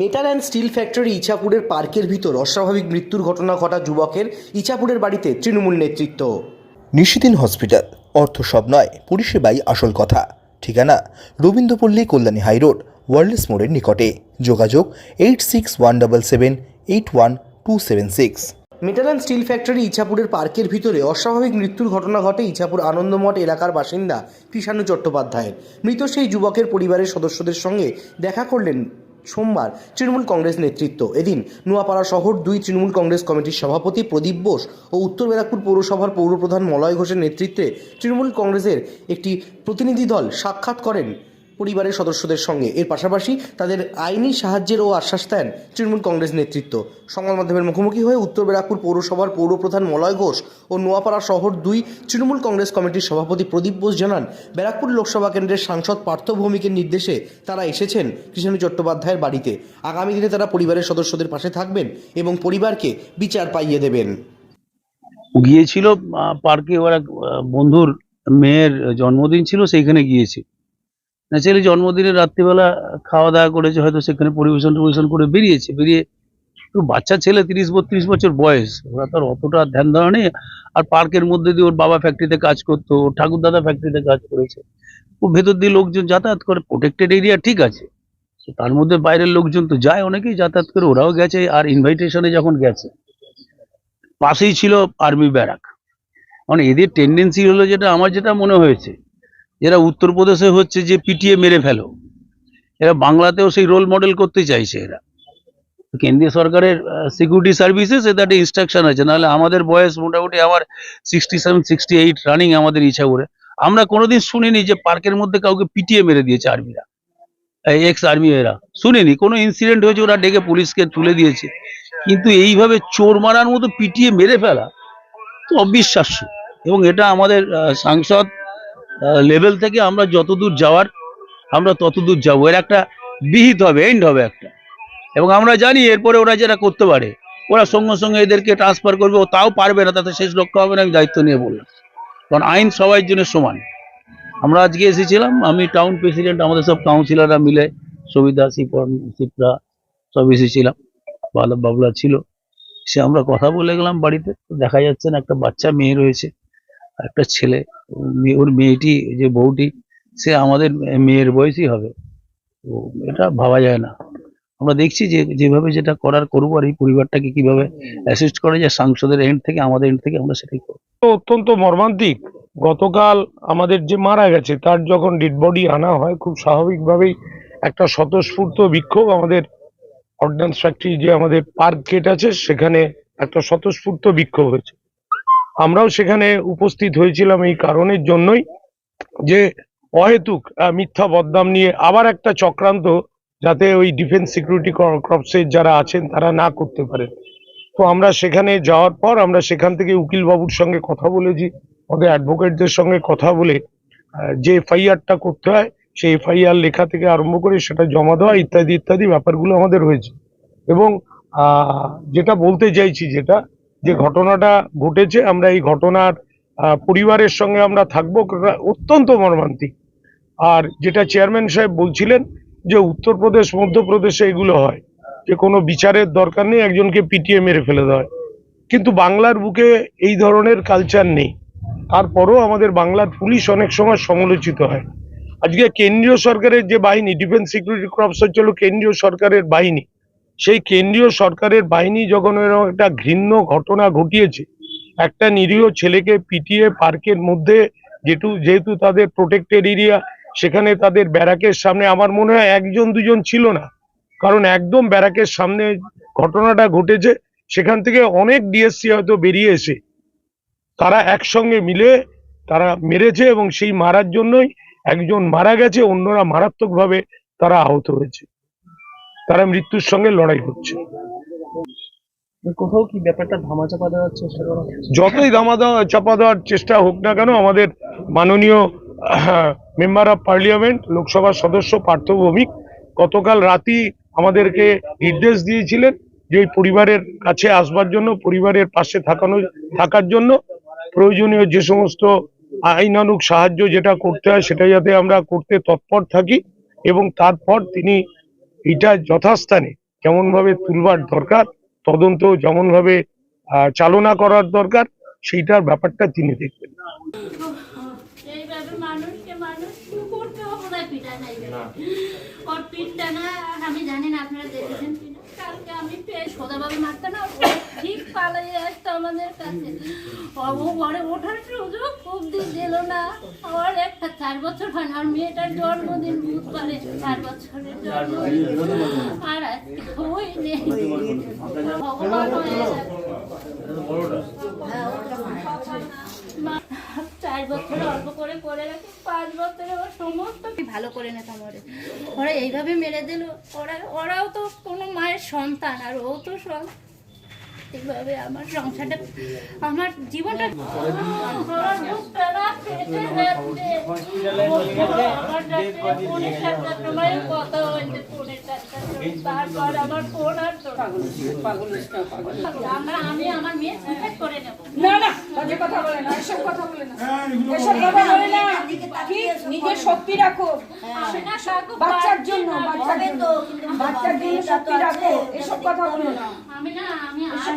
Metal and steel factory ইছাপুরের পার্কের ভিতর অস্বাভাবিক মৃত্যুর ঘটনা ঘটা যুবকের ইছাপুরের বাড়িতে তৃণমূল নেতৃত্ব। নিশিদিন হসপিটাল অর্থ সব নয় পরিষেবাই আসল কথা। ঠিকানা রবীন্দ্রপল্লী কল্যাণী হাইরোড ওয়ার্ল্ডস মোড়ের নিকটে। যোগাযোগ eight six one double seven eight one two seven six metal and steel factory ইছাপুরের পার্কের ভিতরে অস্বাভাবিক মৃত্যুর ঘটনা ঘটে ইছাপুর আনন্দমঠ এলাকার বাসিন্দা কৃষাণু চট্টোপাধ্যায়ের। মৃত সেই যুবকের পরিবারের সদস্যদের সঙ্গে দেখা করলেন সোমবার তৃণমূল কংগ্রেস নেতৃত্ব। এদিন নোয়াপাড়া শহর দুই তৃণমূল কংগ্রেস কমিটির সভাপতি প্রদীপ বোস ও উত্তর ব্যারাকপুর পৌরসভার পৌরপ্রধান মলয় ঘোষের নেতৃত্বে তৃণমূল কংগ্রেসের একটি প্রতিনিধি দল সাক্ষাৎ করেন। পরিবারের সদস্যদের সঙ্গে। এর পাশাপাশি তাদের আইনি সাহায্যের ও আশ্বাস দেন তৃণমূল কংগ্রেস নেতৃত্ব। সংবাদ মাধ্যমের মুখোমুখি হয়ে উত্তর ব্যারাকপুর পৌরসভার পৌরপ্রধান মলয় ঘোষ ও নোয়াপাড়া শহর দুই তৃণমূল কংগ্রেস কমিটির সভাপতি প্রদীপ বোস জানান, ব্যারাকপুর লোকসভা কেন্দ্রের সাংসদ পার্থ ভৌমিকের নির্দেশে তারা এসেছেন কৃষ্ণ চট্টোপাধ্যায়ের বাড়িতে। আগামী দিনে তারা পরিবারের সদস্যদের পাশে থাকবেন এবং পরিবারকে বিচার পাইয়ে দেবেন। গিয়েছিল পার্কে ওর বন্ধুর মেয়ের জন্মদিন ছিল, সেইখানে গিয়েছি। ন্যাচারালি জন্মদিনের রাত্রিবেলা খাওয়া দাওয়া করেছে, হয়তো সেখানে পরিবেশন টরিবেশন করে বেরিয়েছে। বেরিয়ে একটু বাচ্চা ছেলে তিরিশ বত্রিশ বছর বয়স, ওরা তো অতটা ধ্যান ধারণা নেই। আর পার্কের মধ্যে দিয়ে ওর বাবা ফ্যাক্টরিতে কাজ করতো, ওর ঠাকুরদাদা ফ্যাক্টরিতে কাজ করেছে। ও ভেতর দিয়ে লোকজন যাতায়াত করে প্রোটেক্টেড এরিয়া ঠিক আছে। তো তার মধ্যে বাইরের লোকজন তো যায়, অনেকেই যাতায়াত করে, ওরাও গেছে আর ইনভাইটেশনে যখন গেছে, পাশেই ছিল আর্মি ব্যারাক মানে এদের টেন্ডেন্সি হলো যেটা, আমার যেটা মনে হয়েছে এরা উত্তরপ্রদেশে হচ্ছে যে পিটিয়ে মেরে ফেলো। এরা বাংলাতেও সেই রোল মডেল করতে চাইছে এরা। কেন্দ্রীয় সরকারের সিকিউরিটি সার্ভিসেস এতে একটা ইনস্ট্রাকশন আছে, নাহলে আমাদের বয়স মোটামুটি আমার sixty seven sixty eight running আমাদের ইচ্ছা করে। আমরা কোনোদিন শুনিনি যে পার্কের মধ্যে কাউকে পিটিয়ে মেরে দিয়েছে আর্মিরা এক্স আর্মি এরা। শুনিনি, কোনো ইনসিডেন্ট হয়েছে ওরা ডেকে পুলিশকে তুলে দিয়েছে। কিন্তু এইভাবে চোর মারার মতো পিটিয়ে মেরে ফেলা তো অবিশ্বাস্য। এবং এটা আমাদের সাংসদ লেভেল থেকে আমরা যতদূর যাওয়ার, আমরা ততদূর যাব। এর একটা বিহিত হবে এন্ড হবে একটা। এবং আমরা জানি এরপরে ওরা যেটা করতে পারে, ওরা সঙ্গে সঙ্গে এদেরকে ট্রান্সফার করবে, ও তাও পারবে না, তাতে শেষ লক্ষ্য হবে না, আমি দায়িত্ব নিয়ে বললাম। কারণ আইন সবার জন্য সমান। আমরা আজকে এসেছিলাম, আমি টাউন প্রেসিডেন্ট আমাদের সব কাউন্সিলররা মিলে, সবিতা, শিপন, শিপ্রা, সব এসেছিলাম। বালা বাবলা ছিল। সে আমরা কথা বলে গেলাম বাড়িতে দেখা যাচ্ছে না, একটা বাচ্চা মেয়ে রয়েছে। একটা ছেলে ওর মেয়েটি যে বউটি, সে আমাদের মেয়ের বয়সই হবে। তো এটা ভাবা যায় না। আমরা দেখছি যে, যেভাবে যেটা করার করব আর এই পরিবারটাকে কীভাবে অ্যাসিস্ট করা যায় সাংসদের এন্ড থেকে, আমাদের এন্ড থেকে আমরা সেটাই করব। অত্যন্ত মর্মান্তিক। গতকাল আমাদের যে মারা গেছে, তার যখন ডেড বডি আনা হয়, খুব স্বাভাবিকভাবেই একটা স্বতঃস্ফূর্ত বিক্ষোভ আমাদের অর্ডিন্যান্স ফ্যাক্টরি যে আমাদের পার্ক গেট আছে, সেখানে একটা স্বতঃস্ফূর্ত বিক্ষোভ হয়েছে। আমরাও সেখানে উপস্থিত হয়েছিলাম এই কারণের জন্যই যে অহেতুক মিথ্যা বদনাম নিয়ে আবার একটা চক্রান্ত যাতে ওই ডিফেন্স সিকিউরিটি ক্রপসের যারা আছেন তারা না করতে পারে। তো আমরা সেখানে যাওয়ার পর আমরা সেখান থেকে উকিল বাবুর সঙ্গে কথা বলেছি আমাদের অ্যাডভোকেটদের সঙ্গে কথা বলে যে এফআইআরটা করতে হয়, সেই এফআইআর লেখা থেকে আরম্ভ করে সেটা জমা দেওয়া ইত্যাদি ইত্যাদি ব্যাপারগুলো আমাদের হয়েছে। এবং যেটা বলতে চাইছি যেটা যে ঘটনাটা ঘটেছে, আমরা এই ঘটনার পরিবারের সঙ্গে আমরা থাকব অত্যন্ত মর্মান্তিক। আর যেটা চেয়ারম্যান সাহেব বলছিলেন যে উত্তরপ্রদেশ, মধ্যপ্রদেশে এগুলো হয়। যে কোনো বিচারের দরকার নেই, একজনকে পিটিয়ে মেরে ফেলে হয়। কিন্তু বাংলার বুকে এই ধরনের কালচার নেই। তারপরও আমাদের বাংলার পুলিশ অনেক সময় সমালোচিত হয়। আজকে কেন্দ্রীয় সরকারের যে বাহিনী ডিফেন্স সিকিউরিটি ক্রপস হচ্ছে হলো কেন্দ্রীয় সরকারের বাহিনী। সেই কেন্দ্রীয় সরকারের বাহিনী যখন একটা ঘৃণ্য ঘটনা ঘটিয়েছে, একটা নিরীহ ছেলেকে পিটিয়ে পার্কের মধ্যে যেটু, যেহেতু তাদের প্রোটেক্টেড এরিয়া সেখানে তাদের ব্যারাকের সামনে আমার মনে হয় একজন দুজন ছিল না। কারণ একদম ব্যারাকের সামনে ঘটনাটা ঘটেছে, সেখান থেকে অনেক ডিএসসি হয়তো বেরিয়ে এসে তারা একসঙ্গে মিলে তারা মেরেছে এবং সেই মারার জন্যই একজন মারা গেছে, অন্যরা মারাত্মকভাবে তারা আহত হয়েছে। তারা মৃত্যুর সঙ্গে লড়াই করছে। কোথাও কি ব্যাপারটা ধামাচাপা দেওয়ার চেষ্টা করা যতই দামা দেওয়া চাপা দেওয়ার চেষ্টা হোক না কেন আমাদের মাননীয় মেম্বার অফ পার্লিয়ামেন্ট লোকসভার সদস্য পার্থ ভৌমিক গতকাল রাতি আমাদেরকে নির্দেশ দিয়েছিলেন যে এই পরিবারের কাছে আসবার জন্য পরিবারের পাশে থাকানো থাকার জন্য প্রয়োজনীয় যে সমস্ত আইনানুক সাহায্য যেটা করতে হয় সেটা যাতে আমরা করতে তৎপর থাকি এবং তারপর তিনি এটা যথাস্থানে কেমনভাবে তুলবার দরকার তদন্ত যেমনভাবে চালনা করার দরকার, সেইটার ব্যাপারটা তিনি দেখবেন। আপনারা দেখেছেন কালকে আমি পেয়ে সোজাভাবে মারতে না ঠিক পালিয়ে আসতো আমাদের কাছে। ও ঘরে ওঠার সুযোগ খুব দিন দিল না। আমার একটা চার বছর হয় না আর মেয়েটার জন্মদিন বুধবারে চার বছরের জন্মদিন। আর আজকে ওই নেই ভগবান মা- চার বছর অল্প করে পাঁচ ভালো করে ওরা এইভাবে মেরে দিল। ওরা ওরাও তো কোনো মায়ের সন্তান, আর ও তো সন্তান। এইভাবে আমার সংসারটা। আমার জীবনটা তো আমি আমার মেয়ে সুইসাইড করে নেব। না না কথা বলে না এসব কথা বলে না। এসব কথা বলে না। নিজের শক্তি রাখো। কাকু বাচ্চার জন্য বাচ্চার জন্য। বাচ্চার জন্য শক্তি রাখো এসব কথা বলো না। আমি না আমি এসব